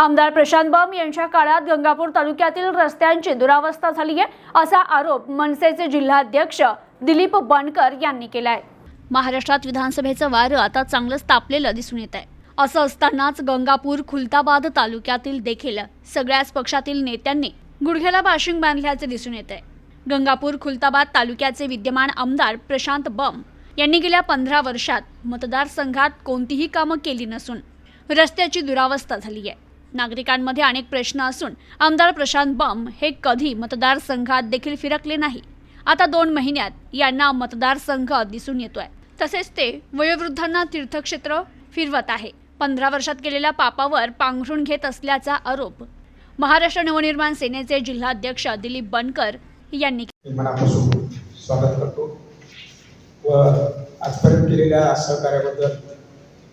आमदार प्रशांत बम यांच्या काळात गंगापूर तालुक्यातील रस्त्यांची दुरावस्था झाली आहे असा आरोप मनसेचे जिल्हाध्यक्ष दिलीप बनकर यांनी केला आहे महाराष्ट्रात विधानसभेचं वारं आता चांगलंच तापलेलं दिसून येत आहे. असं असतानाच गंगापूर खुलताबाद तालुक्यातील देखील सगळ्याच पक्षातील नेत्यांनी गुडघ्याला बाशिंग बांधल्याचे दिसून येत आहे. गंगापूर खुलताबाद तालुक्याचे विद्यमान आमदार प्रशांत बम यांनी गेल्या पंधरा वर्षात मतदारसंघात कोणतीही कामं केली नसून रस्त्याची दुरावस्था झाली आहे. नागरिकांमध्ये अनेक प्रश्न असून आमदार प्रशांत बम हे कधी मतदारसंघात देखील फिरकले नाही. आता दोन महिन्यात यांना मतदारसंघ दिसून येतोय. तसेच ते वयोवृद्धांना तीर्थक्षेत्र फिरवत आहे. पंधरा वर्षात केलेल्या पापावर पांघरून घेत असल्याचा आरोप महाराष्ट्र नवनिर्माण सेनेचे जिल्हाध्यक्ष दिलीप बनकर यांनी मनापासून स्वागत करतो व आजपर्यंत केलेल्या सहकार्याबद्दल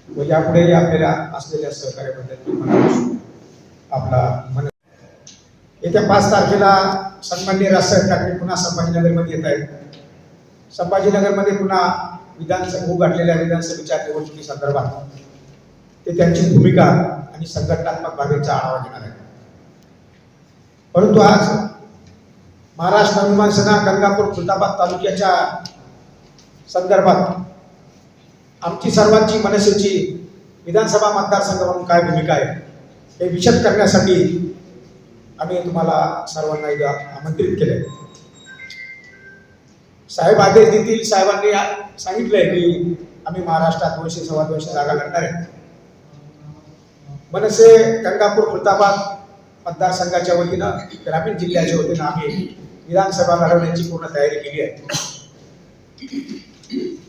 व यापुढेही आपल्याला असलेल्या सहकार्याबद्दल मनापासून आपला मन येत्या पाच तारखेला सन्मान्य राजसाहेब ठाकरे पुन्हा संभाजीनगरमध्ये येत आहेत. संभाजीनगरमध्ये पुन्हा विधानसभा होऊ घातलेल्या विधानसभेच्या निवडणुकीसंदर्भात ते त्यांची भूमिका आणि संघटनात्मक बाबींचा आढावा घेणार आहेत. परंतु आज महाराष्ट्र नवनिर्माण सेना गंगापूर खुलताबाद तालुक्याच्या संदर्भात आमची सर्वांची मनसेची विधानसभा मतदारसंघ म्हणून काय भूमिका आहे? हे विशद करण्यासाठी आम्ही तुम्हाला सर्वांना एकदा आमंत्रित केले साहेब आदेश देतील. साहेबांनी सांगितलंय की आम्ही महाराष्ट्रात दोनशे सव्वा दोनशे जागा लढणार आहे. मनसे गंगापूर खुलताबाद मतदारसंघाच्या वतीनं ग्रामीण जिल्ह्याच्या वतीनं आम्ही विधानसभा लढवण्याची पूर्ण तयारी केली आहे.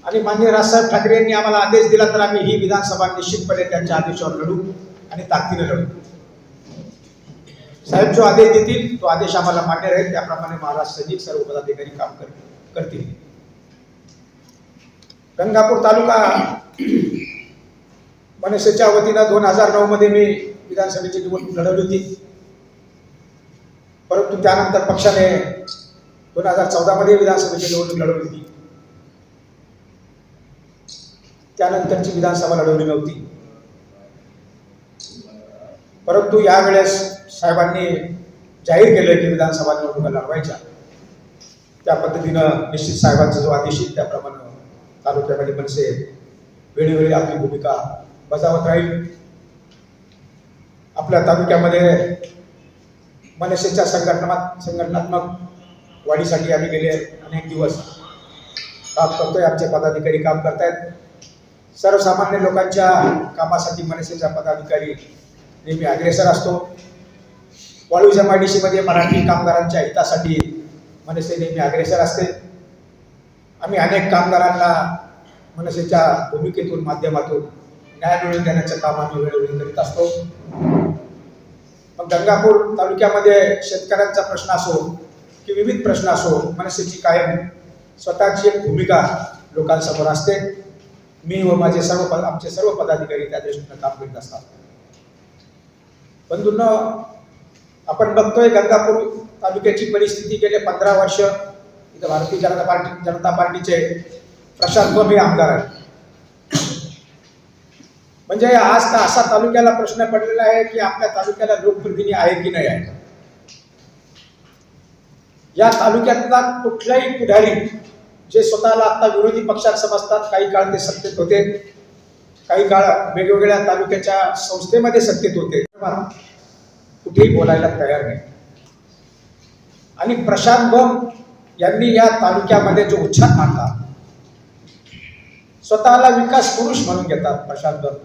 आणि मान्य राजसाहेब ठाकरे यांनी आम्हाला आदेश दिला तर आम्ही ही विधानसभा निश्चितपणे त्यांच्या आदेशावर लढू. आणि ताकदीने लढू. साहेब जो आदेश देतील तो आदेश आम्हाला मान्य राहील. त्याप्रमाणे महाराष्ट्र सैनिक सर्व पदाधिकारी काम कर- करतील. गंगापूर तालुका मनसेच्या वतीनं दोन हजार नऊ मध्ये मी विधानसभेची निवडणूक लढवली होती. परंतु त्यानंतर पक्षाने दोन हजार चौदा मध्ये विधानसभेची निवडणूक लढवली होती. त्यानंतरची विधानसभा लढवली नव्हती. परंतु यावेळेस साहेबांनी जाहीर केलं की विधानसभा निवडणुका लढवायच्या. त्या पद्धतीनं निश्चित साहेबांचा जो आदेश येईल त्याप्रमाणे तालुक्यामध्ये मनसे वेळोवेळी आपली भूमिका बजावत राहील. आपल्या तालुक्यामध्ये मनसेच्या संघटना संघटनात्मक वाढीसाठी आम्ही गेले अनेक दिवस. काम करतोय आमचे पदाधिकारी काम करतायत. सर्वसामान्य लोकांच्या कामासाठी मनसेचा पदाधिकारी नेहमी अग्रेसर असतो. वाळू मध्ये मराठी कामगारांच्या हितासाठी मनसे नेहमी अग्रेसर असते. आम्ही अनेक कामगारांना मनसेच्या भूमिकेतून माध्यमातून न्याय मिळवून देण्याचं काम आम्ही वेळोवेळी करीत असतो. मग गंगापूर तालुक्यामध्ये शेतकऱ्यांचा प्रश्न असो की विविध प्रश्न असो मनसेची कायम स्वतःची एक भूमिका लोकांसमोर असते. मी व माझे सर्व पद आमचे सर्व पदाधिकारी त्या दृष्टीनं काम करीत असतात. बंधूंना आपण बघतोय गंगापूर तालुक्याची परिस्थिती गेले पंधरा वर्ष. इथं भारतीय जनता पार्टी जनता पार्टीचे प्रशांत बम हे आमदार आहेत. म्हणजे आज का असा तालुक्याला प्रश्न पडलेला आहे की आपल्या तालुक्याला लोकप्रतिनिधी आहे की नाही आहे? या तालुक्यातला कुठलाही पुढारी जे स्वतःला आता विरोधी पक्षात समजतात काही काळ ते सत्तेत होते. काही काळ वेगवेगळ्या तालुक्याच्या संस्थेमध्ये सत्तेत होते. कुठेही बोलायला तयार नाही. आणि प्रशांत बम यांनी या तालुक्यामध्ये जो उच्छाद मांडला स्वतःला विकास पुरुष म्हणून घेतात प्रशांत बम.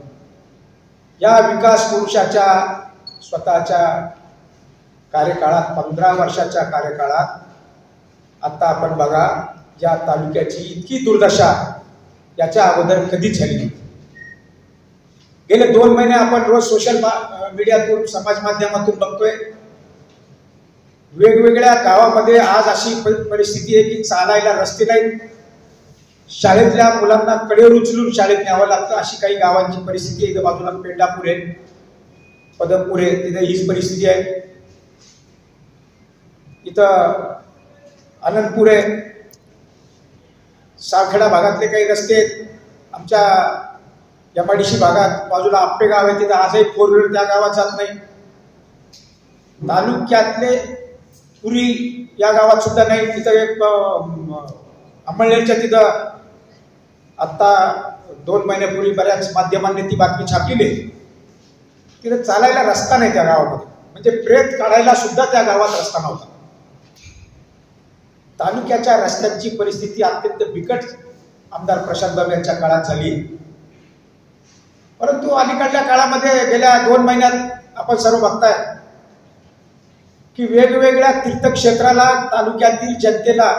या विकास पुरुषाच्या स्वतःच्या कार्यकाळात पंधरा वर्षाच्या कार्यकाळात आता आपण बघा या तालुक्याची इतकी दुर्दशा याच्या अगोदर कधीच झाली नव्हती. गेले दोन महिने आपण रोज सोशल मीडियातून समाज माध्यमातून बघतोय. वेगवेगळ्या गावामध्ये आज अशी परिस्थिती आहे की चालायला रस्ते नाहीत. शाळेतल्या मुलांना कडेवर उचलून शाळेत न्यावं लागतं अशी काही गावांची परिस्थिती आहे. बाजूला पेंडापूर आहे पदमपूर आहे तिथे हीच परिस्थिती आहे. इथं आनंदपूर आहे. सावखेडा भागातले काही रस्ते आहेत. आमच्या यमाडीशी भागात बाजूला आप्पे गाव आहे तिथं आजही फोर व्हीलर त्या गावात जात नाही. तालुक्यातले पुरी या गावात सुद्धा नाही तिथं एक अंमळनेरच्या तिथं आत्ता दोन महिन्यापूर्वी बऱ्याच माध्यमांनी ती बातमी छापलेली आहे. तिथं चालायला रस्ता नाही त्या गावामध्ये. म्हणजे प्रेत काढायला सुद्धा त्या गावात रस्ता नव्हता. तालुक्याच्या रस्त्यांची परिस्थिती अत्यंत बिकट. आमदार प्रशांत बाब यांच्या काळात झाली. परंतु अलीकडल्या काळामध्ये गेल्या दोन महिन्यात आपण सर्व बघताय की वेगवेगळ्या तीर्थक्षेत्राला तालुक्यातील जनतेला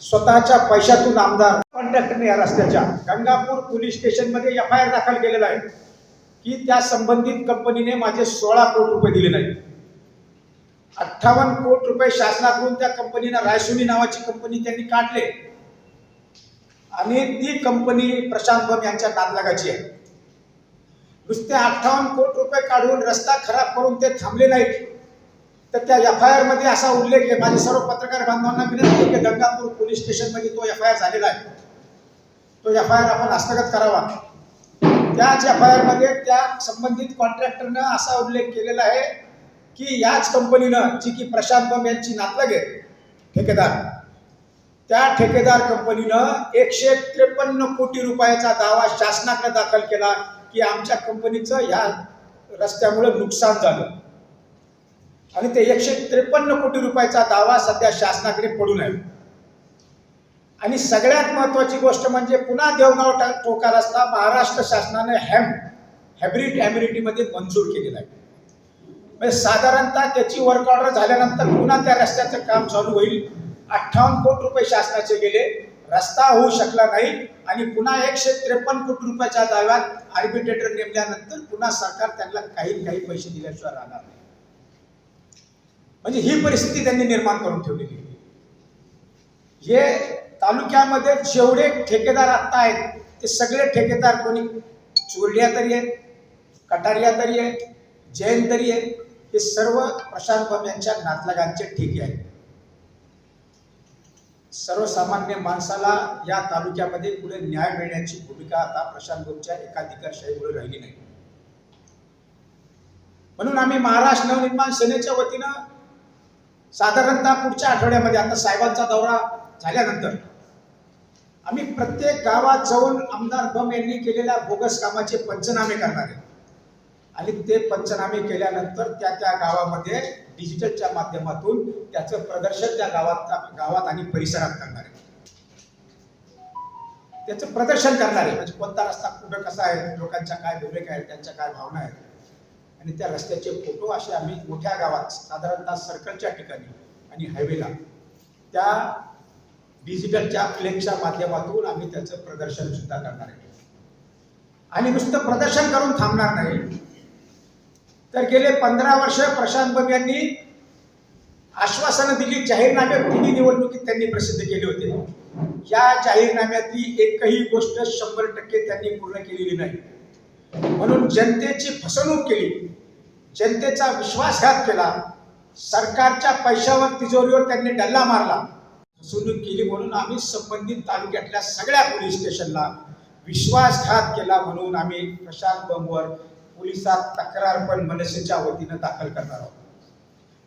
स्वतःच्या पैशातून आमदार कॉन्ट्रॅक्टरने या रस्त्याच्या गंगापूर पोलीस स्टेशनमध्ये एफ आय आर दाखल केलेला आहे की त्या संबंधित कंपनीने माझे सोळा कोटी रुपये दिले नाही अठ्ठावन्न कोटी रुपये शासनाकडून त्या कंपनीनं रायसोनी नावाची कंपनी त्यांनी काढले. आणि ती कंपनी प्रशांत बम यांच्या नातलागाची आहे. नुसते अठ्ठावन्न कोटी रुपये काढून रस्ता खराब करून ते थांबले नाहीत. तर त्या एफ आय आरमध्ये असा उल्लेख आहे. माझे सर्व पत्रकार बांधवांना विनंती आहे की गंगापूर पोलीस स्टेशनमध्ये तो एफ आय आर झालेला आहे. तो एफ आय आर आपण हस्तगत करावा. त्याच एफ आय आरमध्ये त्या संबंधित कॉन्ट्रॅक्टरनं असा उल्लेख केलेला आहे की याच कंपनीनं जी की प्रशांत बम यांची नातलग आहे ठेकेदार त्या ठेकेदार कंपनीनं एकशे त्रेपन्न कोटी रुपयाचा दावा शासनाकडे दाखल केला. की आमच्या कंपनीचं ह्या रस्त्यामुळे नुकसान झालं. आणि ते एकशे त्रेपन्न कोटी रुपयाचा दावा सध्या शासनाकडे पडून आहे आणि सगळ्यात महत्वाची गोष्ट म्हणजे पुन्हा देवगाव टोका रस्ता महाराष्ट्र शासनाने हॅम हॅब्रिड ॲम्युनिटीमध्ये मंजूर केलेला आहे. म्हणजे साधारणतः त्याची वर्क ऑर्डर झाल्यानंतर पुन्हा त्या रस्त्याचं काम चालू होईल. अठ्ठावन्न कोटी रुपये शासनाचे गेले. रस्ता होऊ शकला नाही. आणि पुन्हा एकशे त्रेपन्न कोटी रुपयाच्या दाव्यात आर्बिट्रेटर नेमल्यानंतर पुन्हा सरकार त्यांना काही काही पैसे दिल्याशिवाय राहणार नाही. म्हणजे ही परिस्थिती त्यांनी निर्माण करून ठेवलेली हे तालुक्यामध्ये जेवढे ठेकेदार आत्ता आहेत ते सगळे ठेकेदार कोणी? चोरड्या तरी आहेत कटारिया तरी आहेत जैन तरी आहेत हे सर्व प्रशांत बम यांच्या नातलगांचे ठेके आहेत. सर्वसामान्य माणसाला या तालुक्यामध्ये पुढे न्याय मिळण्याची भूमिका आता प्रशांत गोपच्या एकाधिकारशाहीमुळे राहिली नाही. म्हणून आम्ही महाराष्ट्र नवनिर्माण सेनेच्या वतीनं साधारणतः पुढच्या आठवड्यामध्ये आता साहेबांचा दौरा झाल्यानंतर आम्ही प्रत्येक गावात जाऊन आमदार बम यांनी केलेल्या बोगस कामाचे पंचनामे करणार आहे. आणि ते पंचनामे केल्यानंतर त्या त्या गावामध्ये डिजिटलच्या माध्यमातून त्याचं प्रदर्शन त्या गावात गावात आणि परिसरात करणार आहे. त्याचं प्रदर्शन करणार आहे. म्हणजे कोणता रस्ता कुठं कसा आहे लोकांच्या काय भूमिका आहेत त्यांच्या काय भावना आहेत. आणि त्या रस्त्याचे फोटो असे आम्ही मोठ्या गावात साधारणतः सर्कलच्या ठिकाणी आणि हायवेला त्या डिजिटलच्या फ्लेक्सच्या माध्यमातून आम्ही त्याचं प्रदर्शन सुद्धा करणार आहे. आणि नुसतं प्रदर्शन करून थांबणार नाही. तर गेले पंधरा वर्ष प्रशांत बम यांनी आश्वासनं दिली जाहीरनामे तिन्ही निवडणुकीत त्यांनी प्रसिद्ध केले होते. या जाहीरनाम्यातली एकही गोष्ट शंभर टक्के त्यांनी पूर्ण केलेली नाही. म्हणून जनतेची फसवणूक केली जनतेचा विश्वासघात केला सरकारच्या पैशावर तिजोरीवर त्यांनी डल्ला मारला फसवणूक केली म्हणून आम्ही संबंधित तालुक्यातल्या सगळ्या पोलीस स्टेशनला विश्वासघात केला म्हणून आम्ही प्रशांत बमवर पोलिसात तक्रार पण मनसेच्या वतीनं दाखल करणार आहोत.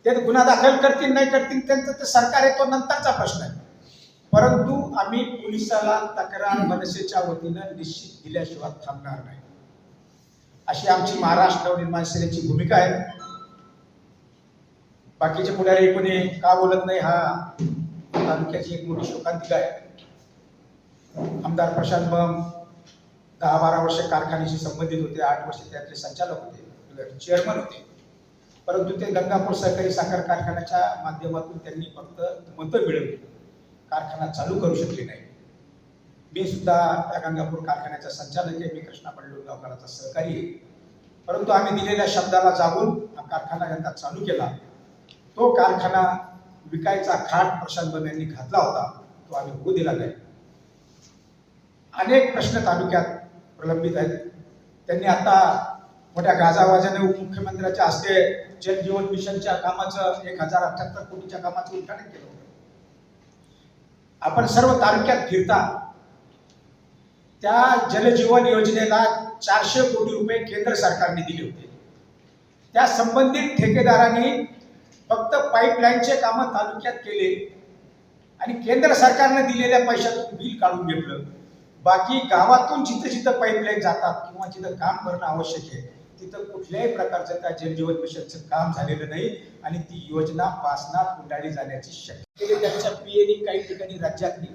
ते गुन्हा दाखल करतील नाही करतील त्यांचं ते सरकार आहे तो नंतरचा प्रश्न आहे. परंतु आम्ही पोलिसाला तक्रार मनसेच्या वतीनं निश्चित दिल्याशिवाय थांबणार नाही. अशी आमची महाराष्ट्र नवनिर्माण सेनेची भूमिका आहे. बाकीचे पुढारी कोणी का बोलत नाही हा तालुक्याची एक मोठी शोकांतिका आहे. आमदार प्रशांत बम दहा बारा वर्ष कारखान्याशी संबंधित होते आठ वर्ष त्यातले संचालक होते चेअरमन होते. परंतु ते गंगापूर सहकारी साखर कारखान्याच्या माध्यमातून त्यांनी फक्त मतं मिळवली. कारखाना चालू करू शकले नाही. मी सुद्धा त्या गंगापूर कारखान्याचा संचालक आहे मी कृष्णा गावकराचा सहकारी आहे. परंतु आम्ही दिलेल्या शब्दाला जागून हा कारखाना यंदा चालू केला. तो कारखाना विकायचा खाट प्रशांत बम यांनी घातला होता तो आम्ही होऊ दिला नाही. अनेक प्रश्न तालुक्यात प्रलंबित आहेत. त्यांनी आता मोठ्या गाजावाजाने उपमुख्यमंत्र्याच्या हस्ते जल जीवन मिशनच्या कामाचं एक हजार अठ्याहत्तर कोटीच्या कामाचं उद्घाटन केलं होतं. आपण सर्व तालुक्यात फिरता त्या जलजीवन योजनेला चारशे कोटी रुपये केंद्र सरकारने दिले होते. त्या संबंधित ठेकेदारांनी फक्त पाईपलाईनचे कामं तालुक्यात केले आणि केंद्र सरकारने दिलेल्या पैशातून बिल काढून घेतलं. बाकी गावातून जिथं जिथं पाईपलाईन जातात किंवा जिथं काम करणं आवश्यक आहे तिथं कुठल्याही प्रकारचं त्या जलजीवन मिशनचं काम झालेलं नाही आणि ती योजना पासनात गुंडाळी जाण्याची शक्यता त्यांच्या पीएनी काही ठिकाणी राज्यात नाही.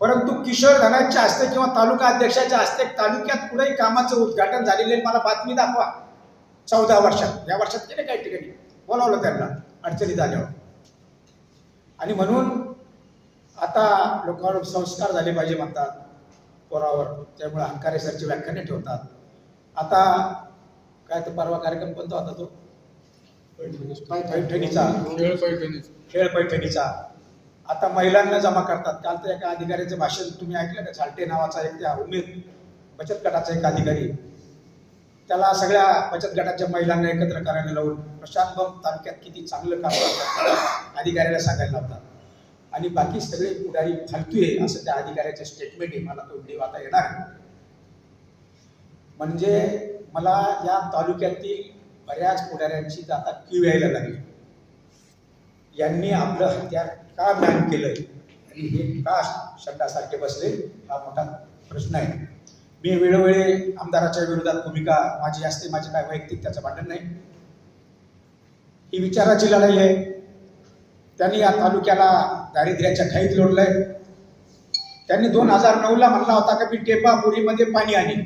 परंतु किशोर धनाच्या हस्ते किंवा तालुका अध्यक्षाच्या हस्ते तालुक्यात कुठेही कामाचं उद्घाटन झालेलं आहे मला बातमी दाखवा. चौदा वर्षात या वर्षात केले काही ठिकाणी. बोलावलं त्यांना अडचणी झाल्यावर आणि म्हणून आता लोकांवर संस्कार झाले पाहिजे म्हणतात. पोरावर त्यामुळे हंकारे सरची व्याख्याने ठेवतात. आता काय तर परवा कार्यक्रम कोणता होता तो? पैठणीचा. खेळ पैठणी खेळ पैठणीचा. आता महिलांना जमा करतात. काल तर एका अधिकाऱ्याचं भाषण तुम्ही ऐकलं का? झालटे नावाचा एक त्या उमेद बचत गटाचा एक अधिकारी. त्याला सगळ्या बचत गटाच्या महिलांना एकत्र करायला लावून प्रशांत तालुक्यात किती चांगलं काम करतात अधिकाऱ्याला सांगायला लावतात. आणि बाकी सगळे पुढारी फालतू आहे असं त्या अधिकाऱ्याचे स्टेटमेंट आहे मला तो वाता येणार म्हणजे मला या तालुक्यातील बऱ्याच पुढाऱ्यांची आता की यायला लागली. यांनी आपलं हत्यार का बॅन केलं आणि हे का शब्दासारखे बसले? हा मोठा प्रश्न आहे. मी वेळोवेळी आमदाराच्या विरोधात भूमिका माझी असते माझे काय वैयक्तिक त्याचं भांडण नाही. ही विचाराची लढाई आहे. त्यांनी या तालुक्याला दारिद्र्याच्या खाईत आहे त्यांनी दोन हजार नऊला म्हणला होता का मी टेपापुरीमध्ये पाणी आणीन.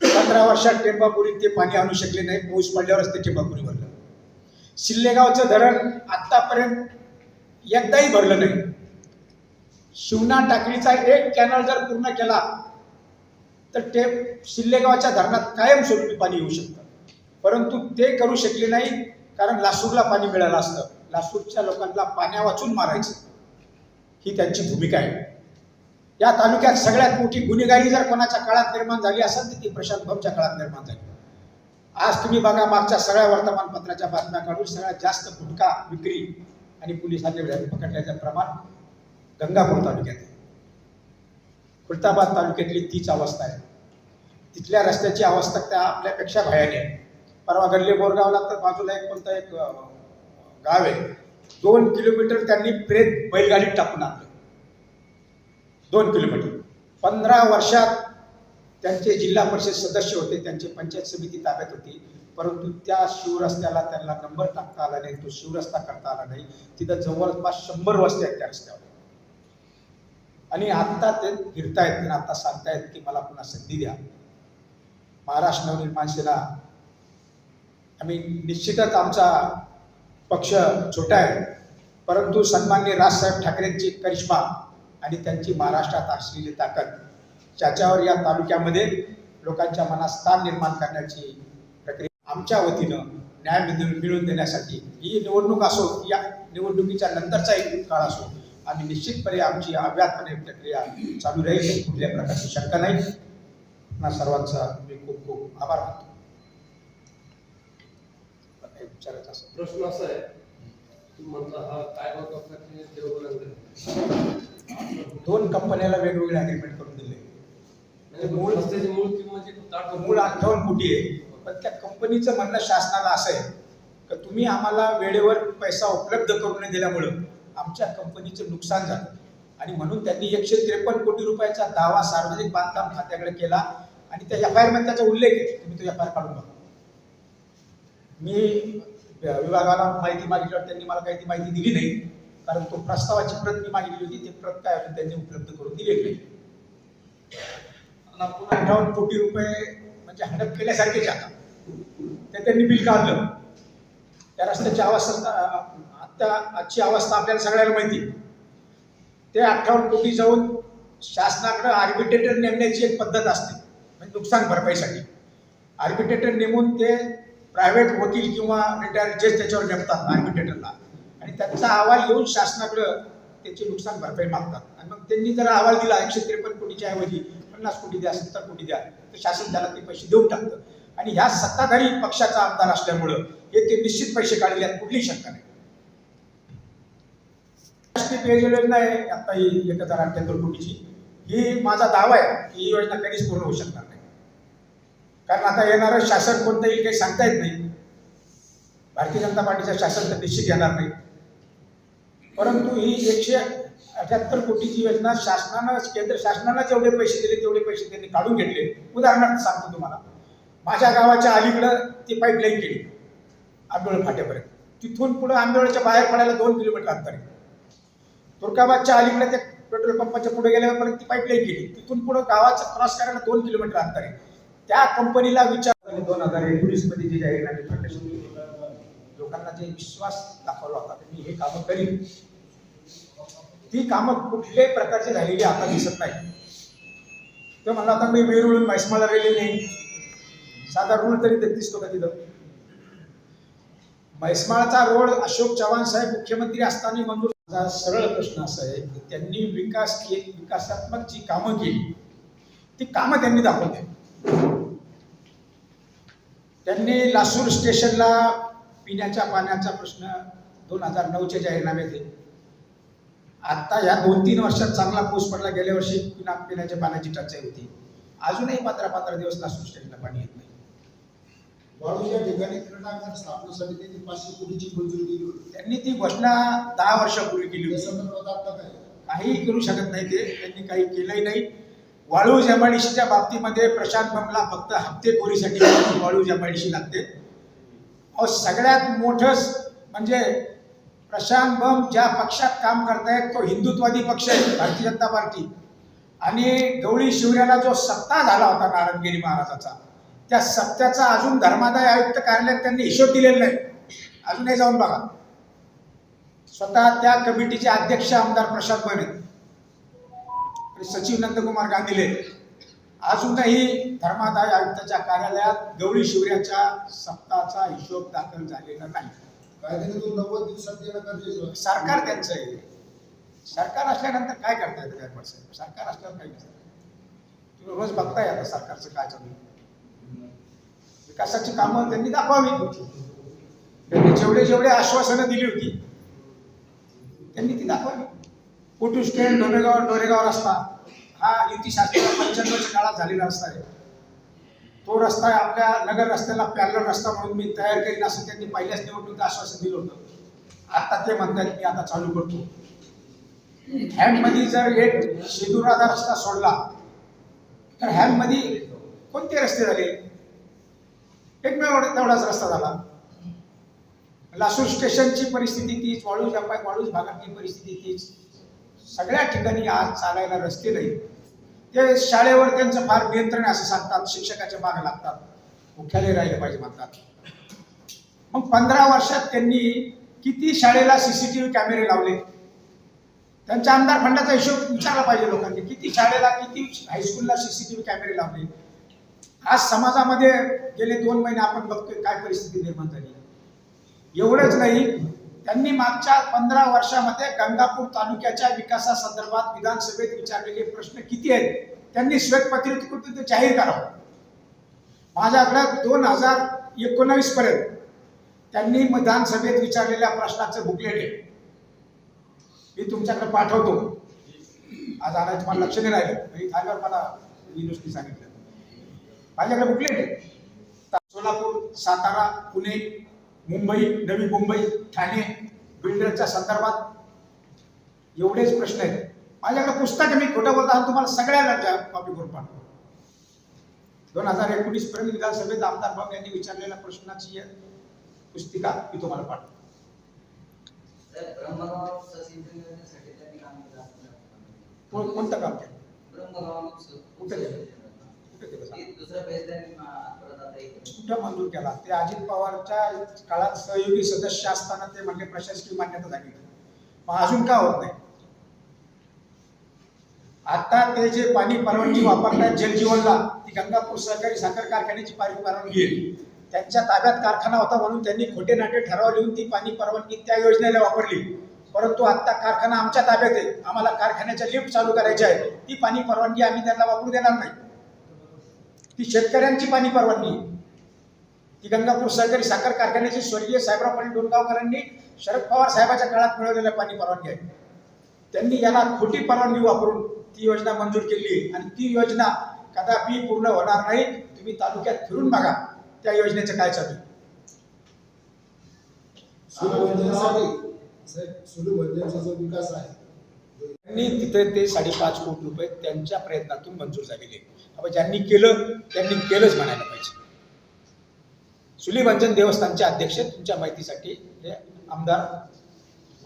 पंधरा वर्षात टेपापुरीत ते पाणी आणू शकले नाही. पाऊस पडल्यावरच ते टेपापुरी भरलं. शिल्लेगावचं धरण आत्तापर्यंत एकदाही भरलं नाही. शिवना टाकळीचा एक कॅनल जर पूर्ण केला तर ते शिल्लेगावच्या धरणात कायमस्वरूपी पाणी येऊ शकतं. परंतु ते करू शकले नाही कारण लासूरला पाणी मिळालं असतं. लासूरच्या लोकांना पाण्या वाचून मारायचं. ही त्यांची भूमिका आहे. या तालुक्यात सगळ्यात मोठी गुन्हेगारी जर कोणाच्या काळात निर्माण झाली असेल तर ती प्रशांत भाऊच्या काळात निर्माण झाली. आज तुम्ही बघा मागच्या सगळ्या वर्तमानपत्राच्या बातम्या काढून सगळ्यात जास्त गुटखा विक्री आणि पोलिसांनी पकडल्याचं प्रमाण गंगापूर तालुक्यात आहे. खुलताबाद तालुक्यातली तीच अवस्था आहे. तिथल्या रस्त्याची अवस्था त्या आपल्यापेक्षा भयाने आहे. परवा गल्ले बोरगावला तर बाजूला एक कोणतं एक गाव. आहे दोन किलोमीटर त्यांनी प्रेत बैलगाडीत टाकून आणलं. दोन किलोमीटर. पंधरा वर्षात त्यांचे जिल्हा परिषद सदस्य होते त्यांची पंचायत समिती ताब्यात होती. परंतु त्या शिवरस्त्याला त्यांना नंबर टाकता आला नाही तो शिवरस्ता करता आला नाही. तिथं जवळपास शंभर वस्त्या आहेत त्या रस्त्यावर. आणि आत्ता ते फिरतायत आणि आता सांगतायत की मला पुन्हा संधी द्या. महाराष्ट्र नवनिर्माण सेना आम्ही निश्चितच आमचा पक्ष छोटा आहे. परंतु सन्मान्य राजसाहेब ठाकरेंची करिश्मा आणि त्यांची महाराष्ट्रात असलेली ताकद ज्याच्यावर या तालुक्यामध्ये लोकांच्या मनात स्थान निर्माण करण्याची प्रक्रिया आमच्या वतीनं न्याय मिळवून देण्यासाठी ही निवडणूक असो या निवडणुकीच्या नंतरचा एक काळ असो आणि निश्चितपणे आमची अव्यातपणे प्रक्रिया चालू राहील कुठल्या प्रकारची शंका नाही. आपणा सर्वांचा मी खूप खूप आभार मानतो. विचारायचं प्रश्न असा आहे म्हणता हा काय दोन कंपन्याला वेगवेगळे अग्रीमेंट करून दिले. म्हणजे मूळ रस्त्याची मूळ किंमत जी ताट मूळ अठ्ठावन्न कोटी आहे? पण त्या कंपनीचं म्हणणं शासनाला असं आहे की तुम्ही आम्हाला वेळेवर पैसा उपलब्ध करून नाही दिल्यामुळं आमच्या कंपनीचं नुकसान झालं. आणि म्हणून त्यांनी एकशे त्रेपन्न कोटी रुपयाचा दावा सार्वजनिक बांधकाम खात्याकडे केला आणि त्या एफ आय आरमध्ये त्याचा उल्लेख आहे. तुम्ही तो एफ आय आर काढून बघा. मी विभागाला माहिती मागितल्यावर त्यांनी मला काही ती माहिती दिली नाही. कारण तो प्रस्तावाची प्रत मी मागितली होती. ते प्रत काय अजून त्यांनी उपलब्ध करून दिलेली नाही. आणि अठ्ठावन्न कोटी रुपये म्हणजे हडप केल्यासारखेच आता. ते त्यांनी बिल काढलं. त्या रस्त्याची अवस्था आता आजची अवस्था आपल्याला सगळ्याला माहिती आहे. ते अठ्ठावन्न कोटी जाऊन शासनाकडे आर्बिट्रेटर नेमण्याची एक पद्धत असते. म्हणजे नुकसान भरपाईसाठी. आर्बिट्रेटर नेमून ते प्रायव्हेट वकील किंवा रिटायर्ड जज त्याच्यावर नेमतात आर्बिट्रेटरला आणि त्यांचा अहवाल येऊन शासनाकडं त्याची नुकसान भरपाई मागतात. आणि मग त्यांनी जर अहवाल दिला एकशे त्रेपन्न कोटीच्या ऐवजी पन्नास कोटी द्या सत्तर कोटी द्या तर शासन त्याला ते पैसे देऊन टाकतं. आणि ह्या सत्ताधारी पक्षाचा आमदार असल्यामुळं हे ते निश्चित पैसे काढले यात कुठलीही शंका नाही. राष्ट्रीय पेयजल योजना आहे आता ही एक हजार अठ्ठ्याहत्तर कोटीची. ही माझा दावा आहे की ही योजना कधीच पूर्ण होऊ शकणार नाही. कारण आता येणारं शासन कोणतं येईल काही सांगता येत नाही. भारतीय जनता पार्टीचं शासन तर निश्चित येणार नाही. परंतु ही एकशे अठ्याहत्तर कोटीची योजना शासनानं केंद्र शासनानं जेवढे पैसे दिले तेवढे पैसे त्यांनी काढून घेतले. उदाहरणार्थ सांगतो तुम्हाला. माझ्या गावाच्या अलीकडं ती पाईपलाईन केली आंदोळ फाट्यापर्यंत. तिथून पुढं आंदोळच्या बाहेर पडायला दोन किलोमीटर अंतर आहे. तुर्काबादच्या अलीकडे त्या पेट्रोल पंपाच्या पुढे गेल्यापर्यंत ती पाईपलाईन केली. तिथून पुढं गावाचं क्रॉस करायला दोन किलोमीटर अंतर आहे. त्या कंपनीला विचार दोन हजार एकोणीसमध्ये जे जाहीरनामे प्रकाशित केले लोकांना जे विश्वास दाखवला होता की मी हे कामं करीन. ती कामं कुठल्याही प्रकारची झालेली आता दिसत नाही. तर मला आता मी वेरूळून मैसमाला रेल्वे नाही साधा रूळ तरी ते दिसतो का तिथं? मैसमाळचा रोड अशोक चव्हाण साहेब मुख्यमंत्री असताना मंजूर माझा सरळ प्रश्न असा आहे की त्यांनी विकास केली विकासात्मक जी कामं केली ती कामं त्यांनी दाखवली. त्यांनी लासूर स्टेशनला पिण्याच्या पाण्याचा प्रश्न दोन हजार नऊच्या जाहीरनाम्यात आहे आता ह्या दोन तीन वर्षात चांगला पाऊस पडला. गेल्या वर्षी पिण्या पिण्याच्या पाण्याची टंचाई होती. अजूनही पंधरा पंधरा दिवस लासूर स्टेशनला पाणी येत नाही. वाळूच्या ठिकाणी क्रीडांगण स्थापनेसाठी त्यांनी पाचशे कोटीची मंजुरी दिली होती. त्यांनी ती घोषणा दहा वर्षापूर्वी केली होती. काहीही करू शकत नाही ते. त्यांनी काही केलंही नाही. वाळू जमाडीशीच्या बाबतीमध्ये प्रशांत बंगला फक्त हप्तेखोरीसाठी वाळू जमाडीशी लागते. अहो सगळ्यात मोठं म्हणजे प्रशांत बम ज्या पक्षात काम करतायत तो हिंदुत्वादी पक्ष आहे भारतीय जनता पार्टी. आणि गवळी शिवऱ्याला जो सत्ता झाला होता नारायणगिरी महाराजाचा त्या सत्याचा अजून धर्मादाय आयुक्त कार्यालयात त्यांनी हिशोब दिलेला नाही. अजूनही जाऊन बघा. स्वतः त्या कमिटीचे अध्यक्ष आमदार प्रशांत बन आहेत. सचिव नंदकुमार गांधीले. अजूनही धर्मादाय आयुक्ताच्या कार्यालयात गौरी शिवऱ्याच्या सप्ताहाचा हिशोब दाखल झालेला नाही. सरकार त्यांचं आहे. सरकार असल्यानंतर काय करता येतं काय साहेब सरकार असल्यावर काही नसतं तुम्ही रोज बघताय आता सरकारचं काय चालू. विकासाची कामं त्यांनी दाखवावी. त्यांनी जेवढे जेवढे आश्वासनं दिली होती त्यांनी ती दाखवावी. फोटो स्टँड डोरेगाव डोरेगाव रस्ता हा युती पंच्याण्णवच्या काळात झालेला रस्ता आहे. तो रस्ता आपल्या नगर रस्त्याला पॅरलर रस्ता म्हणून मी तयार करीन असं त्यांनी पहिल्याच निवडणुकीत आश्वासन दिलं होतं. आता ते म्हणतात मी आता चालू करतो. हॅममध्ये जर एक शेदुराचा रस्ता सोडला तर हॅममध्ये कोणते रस्ते झाले? एकमेव तेवढाच रस्ता झाला. लासूर स्टेशनची परिस्थिती तीच वाळूज वाळूज भागातली परिस्थिती तीच. सगळ्या ठिकाणी आज चालायला रस्ते नाही ते शाळेवर त्यांचं फार नियंत्रण असं सांगतात शिक्षकाच्या मागे लागतात. मुख्यालय राहिले पाहिजे म्हणतात. मग पंधरा वर्षात त्यांनी किती शाळेला सीसीटीव्ही कॅमेरे लावले? त्यांच्या आमदार फंडाचा हिशोब विचारला पाहिजे लोकांनी किती शाळेला किती हायस्कूलला सीसीटीव्ही कॅमेरे लावले? आज समाजामध्ये गेले दोन महिने आपण बघतोय काय परिस्थिती निर्माण झाली. एवढंच नाही त्यांनी मागच्या पंधरा वर्षामध्ये गंगापूर तालुक्याच्या विकासासंदर्भात विधानसभेत विचारलेले प्रश्न किती आहेत त्यांनी श्वेतपत्रित कृती ते जाहीर करावं माझ्याकडे दोन हजार एकोणावीस पर्यंत त्यांनी विधानसभेत विचारलेल्या प्रश्नाचं बुकलेट आहे. मी तुमच्याकडे पाठवतो. आज आणायचं तुम्हाला लक्ष नाही राहिलं. झाल्यावर मला युनिव्हर्सिटी सांगितलं. माझ्याकडे बुकलेट आहे. सोलापूर सातारा पुणे मुंबई नवी मुंबई ठाणे बिल्डरच्या संदर्भात एवढेच प्रश्न आहेत. माझ्याकडे पुस्तक मी खोटं बोलतो तुम्हाला सगळ्याला कॉपी करून पाठवतो. दोन हजार एकोणीस पर्यंत विधानसभेत आमदार बाब यांनी विचारलेल्या प्रश्नाची पुस्तिका मी तुम्हाला पाठवतो. कोणतं काम केलं? कुठं केलं? कुठं ते मंजूर केला? ते अजित पवारच्या काळात सहयोगी सदस्य असताना ते म्हणले प्रशासकीय मान्यता झाली. मग अजून का होत नाही? आता ते जे पाणी परवानगी वापरतात जलजीवनला ती गंगापूर सहकारी साखर कारखान्याची पाणी परवानगी आहे त्यांच्या ताब्यात कारखाना होता म्हणून त्यांनी खोटे नाटे ठराव लिहून ती पाणी परवानगी त्या योजनेला वापरली. परंतु आता कारखाना आमच्या ताब्यात आहे. आम्हाला कारखान्याच्या लिफ्ट चालू करायच्या आहे. ती पाणी परवानगी आम्ही त्यांना वापरू देणार नाही. ती शेतकऱ्यांची पाणी परवानगी. ती गंगापूर सहकारी साखर कारखान्याची स्वर्गीय साहेबराव पाटील डोणगावकरांनी शरद पवार साहेबाच्या काळात मिळवलेल्या पाणी परवानगी आहे त्यांनी याला खोटी परवानगी वापरून ती योजना मंजूर केली आणि ती योजना कदापि पूर्ण होणार नाही तुम्ही तालुक्यात फिरून बघा त्या योजनेचं काय चालू त्यांनी तिथे ते साडेपाच कोटी रुपये त्यांच्या प्रयत्नातून मंजूर झालेले. आपण ज्यांनी केलं त्यांनी केलंच म्हणायला पाहिजे. सुलीभंजन देवस्थानचे अध्यक्ष तुमच्या माहितीसाठी हे आमदार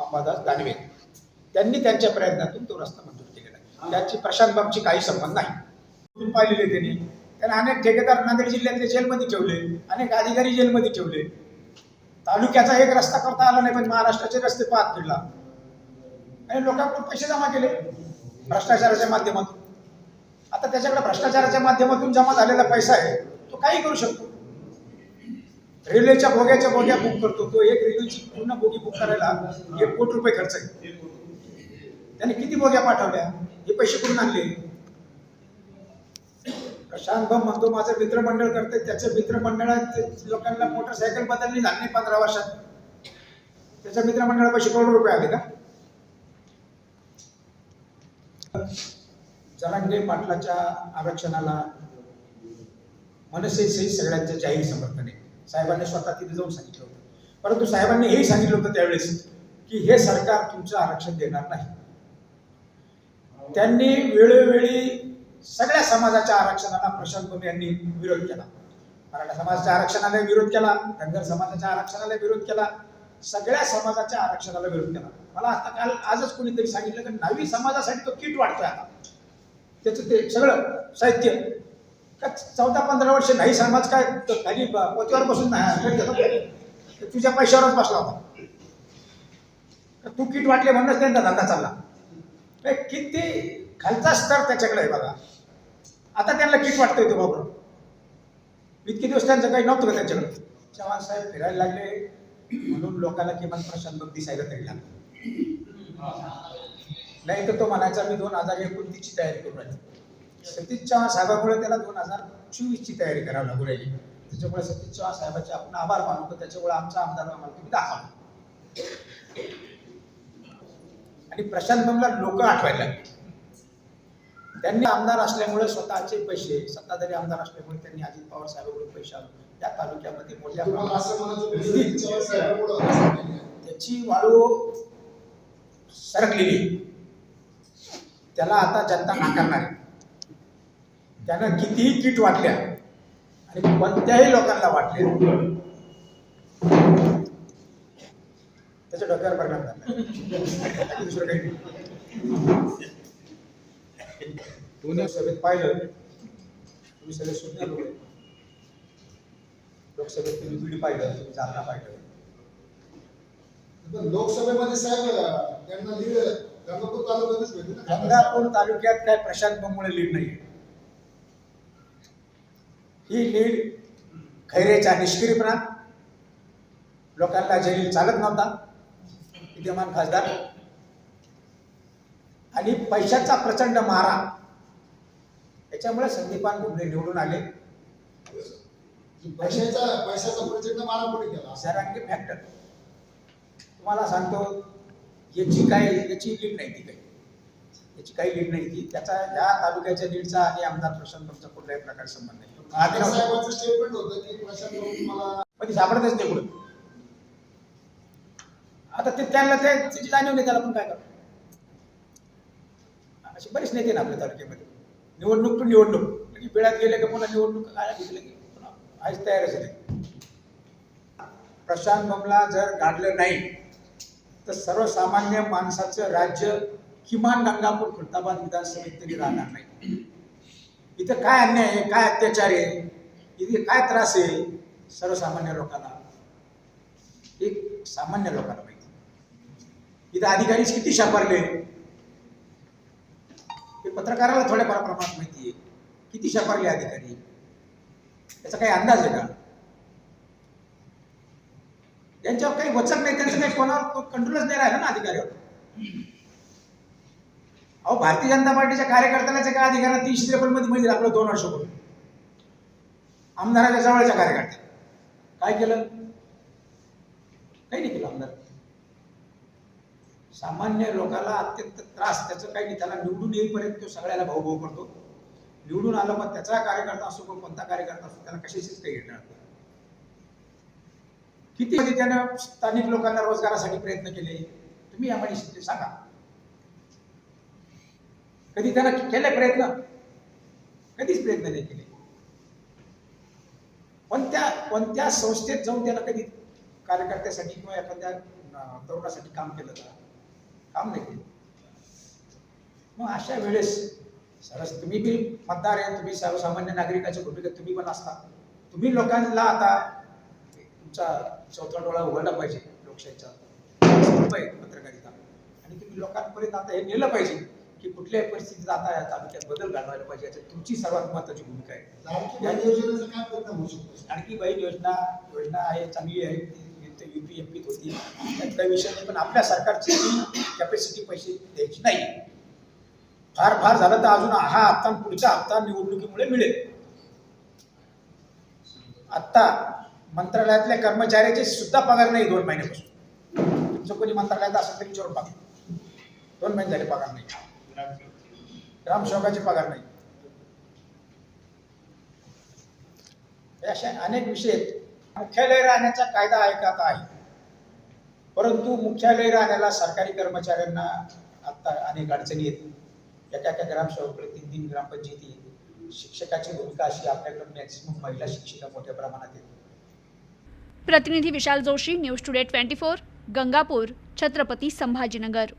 अंबादास दानवे त्यांनी त्यांच्या प्रयत्नातून तो रस्ता मंजूर केलेला आहे. त्याची प्रशांत बाबची काही संबंध नाही. तुम्ही पाहिलेले त्यांनी. त्यांना अनेक ठेकेदार नांदेड जिल्ह्यातले जेलमध्ये ठेवले अनेक अधिकारी जेलमध्ये ठेवले. तालुक्याचा एक रस्ता करता आला नाही पण महाराष्ट्राचे रस्ते पाहत फिरला. आणि लोकांकडून पैसे जमा केले. भ्रष्टाचाराच्या माध्यमातून. आता त्याच्याकडे भ्रष्टाचाराच्या माध्यमातून जमा झालेला पैसा आहे तो काही करू शकतो. रेल्वेच्या बोग्याच्या बोग्या बुक करतो. तो एक रेल्वेची पूर्ण बोगी बुक करायला एक कोटी रुपये खर्च आहे. त्याने किती बोग्या पाठवल्या? हे पैसे कुठून आणले? प्रशांत भाऊ म्हणतो माझं मित्रमंडळ करते त्याच्या मित्रमंडळात लोकांना मोटरसायकल बदलली झाली पंधरा वर्षात. त्याच्या मित्रमंडळापाशी पैसे करोड रुपये आले का? जरांगे पाटलाच्या आरक्षणाला मनसे सहित सगळ्यांचं जाहीर समर्थन आहे. साहेबांनी स्वतः तिथे जाऊन सांगितलं होतं. परंतु साहेबांनी हेही सांगितलं होतं त्यावेळेस की हे सरकार तुमचं आरक्षण देणार नाही. त्यांनी वेळोवेळी सगळ्या समाजाच्या आरक्षणाला प्रशांत बंब यांनी विरोध केला. मराठा समाजाच्या आरक्षणाला विरोध केला धनगर समाजाच्या आरक्षणाला विरोध केला सगळ्या समाजाच्या आरक्षणाला विरोध केला. मला आता काल आजच कोणीतरी सांगितलं की नवी समाजासाठी तो किट वाटतोय आता. त्याचं ते सगळं साहित्य. का चौदा पंधरा वर्ष नाही समाज काय? तर खाली पोतीवर बसून नाही तुझ्या पैशावरच बसला होता. तू किट वाटले म्हणूनच त्यांचा धंदा चालला. किती खालचा स्तर त्याच्याकडे आहे बघा. आता त्यांना किट वाटतोय तो बाबा इतके दिवस त्यांचं काही नव्हतं का त्यांच्याकडे? चव्हाण साहेब फिरायला लागले. म्हणून लोकांना किमान प्रशांत दिसायला तरी लागलं नाही तर तो म्हणायचा मी दोन हजार एकोणतीसची तयारी करून राहिली. सतीश चव्हाण साहेबामुळे त्याला दोन हजार चोवीसची तयारी करावी लागू राहिली. त्याच्यामुळे सतीश चव्हाण साहेबांचे आपण आभार मानतो. त्याच्यामुळे आमचा आमदार आम्हाला तुम्ही दाखवा. आणि प्रशांत बंगला लोक आठवायला त्यांनी आमदार असल्यामुळे स्वतःचे पैसे सत्ताधारी आमदार असल्यामुळे त्यांनी अजित पवार साहेबांकडून पैसे आणून त्या तालुक्यामध्ये मोठ्या. त्याची वाळू सरकलेली. त्याला आता जनता नाकारणार आहे. त्यानं कितीही किट वाटल्या आणि कोणत्याही लोकांना वाटले त्याच्या डोक्यावर परिणाम झाला. दुसरं काही नाही. सभेत पाहिलं तुम्ही सगळे सुज्ञ लोक लोकसभेत तुम्ही बीड पाहिलं तुम्ही जालना पाहिलं. लोकसभेमध्ये साहेब त्यांना लिहिलं गंगापूर तालुक्यातच भेटली ना गंगापूर तालुक्यात काय प्रशांत बंबुळे लीड नाही ही लीड खैरेच्या निष्क्रियपणा लोकांना जलील चालत नव्हता. विद्यमान खासदार. आणि पैशाचा प्रचंड मारा. याच्यामुळे संदीपान भुमरे निवडून आले. पैशाचा पैशाचा प्रचंड मारा कोणी केला सरांगे फॅक्टर तुम्हाला सांगतो याची काय याची लीड नाही ती काही. याची काही लीड नाही ती. त्याचा या तालुक्याच्या लीडचा आणि आमदार प्रशांत बंबचा कुठल्याही प्रकारे संबंध नाही. स्टेटमेंट होतं की प्रशांत भाऊ मला पण ती सापडतच नाही पुढे. आता ते त्यांना ते त्याची जाणीव नाही त्याला पण काय करतो अशी बरीच नेते ना आपल्या तालुक्यामध्ये. निवडणूक टू निवडणूक. म्हणजे पिळात गेले का पुन्हा निवडणूक काय घेतलं की आहेच तयारच आहे. प्रशांत बमला जर गाडलं नाही तर सर्वसामान्य माणसाचं राज्य किमान गंगापूर खुलताबाद विधानसभेत तरी राहणार नाही. इथं काय अन्याय आहे? काय अत्याचार आहे? इथे काय त्रास आहे? सर्वसामान्य लोकांना. एक सामान्य लोकांना माहिती. इथं अधिकारीच किती शापारले? हे पत्रकाराला थोड्याफार प्रमाणात माहिती आहे. किती शापरले अधिकारी? याचा काही अंदाज आहे का? त्यांच्यावर काही वचक नाही त्यांचं काही कोणावर कंट्रोलच नाही राहिलं ना अधिकाऱ्यावर अहो भारतीय जनता पार्टीच्या कार्यकर्त्याला काय अधिकार तीनशे त्रेपन्नमध्ये आपलं दोन वर्ष वर्षापूर्वी. आमदाराच्या जवळच्या कार्यकर्त्या. काय केलं? काही नाही केलं आमदार. सामान्य लोकाला अत्यंत त्रास त्याचं काही नाही त्याला निवडून येईपर्यंत तो सगळ्याला भाऊ भाऊ करतो. निवडून आलं मग त्याचा कार्यकर्ता असो किंवा कोणता कार्यकर्ता असो त्याला कशाशीच काही घेणार किती कधी त्यानं स्थानिक लोकांना रोजगारासाठी प्रयत्न केले? तुम्ही या मनीषी सांगा. कधी त्यानं केले प्रयत्न? कधीच प्रयत्न नाही केले. कोणत्या कोणत्या संस्थेत जाऊन त्यानं कधी कार्यकर्त्यासाठी किंवा एखाद्या तरुणासाठी काम केलं का? काम नाही केलं. मग अशा वेळेस सरस तुम्ही बी मतदार आहे तुम्ही सर्वसामान्य नागरिकाची भूमिका तुम्ही पण असता. तुम्ही लोकांना आता तुमचा चौथा डोळा उघडला पाहिजे लोकशाहीचा. पत्रकारिता. आणि तुम्ही लोकांपर्यंत आता हे नेलं पाहिजे की कुठल्याही परिस्थितीत आता या तालुक्यात बदल घडवायला पाहिजे याच्यात तुमची सर्वात महत्वाची भूमिका आहे. आणखी बहीण योजना योजना आहे चांगली आहे युपी एमपीत होती त्यात काही विषय नाही पण आपल्या सरकारची कॅपॅसिटी पैसे द्यायची नाही फार फार झालं तर अजून हा हप्ता आणि पुढचा हप्ता निवडणुकीमुळे मिळेल. आत्ता मंत्रालयातल्या कर्मचाऱ्याचे सुद्धा पगार नाही दोन महिन्यापासून. तुमचं कोणी मंत्रालयात असेल तर विचारून पगार दोन महिने झाले पगार नाही. ग्रामसेवकाचे पगार नाही. असे अनेक विषय आहेत. मुख्यालय राहण्याचा कायदा आहे का आता आहे. परंतु मुख्यालय राहण्याला सरकारी कर्मचाऱ्यांना आता अनेक अडचणी येत. एका एका ग्रामसेवकडे तीन तीन ग्रामपंचायती शिक्षकाची भूमिका अशी आपल्याकडे मॅक्सिमम महिला शिक्षिका मोठ्या प्रमाणात आहेत प्रतिनिधी Vishal Joshi news today twenty four Gangapur Chhatrapati Sambhajinagar.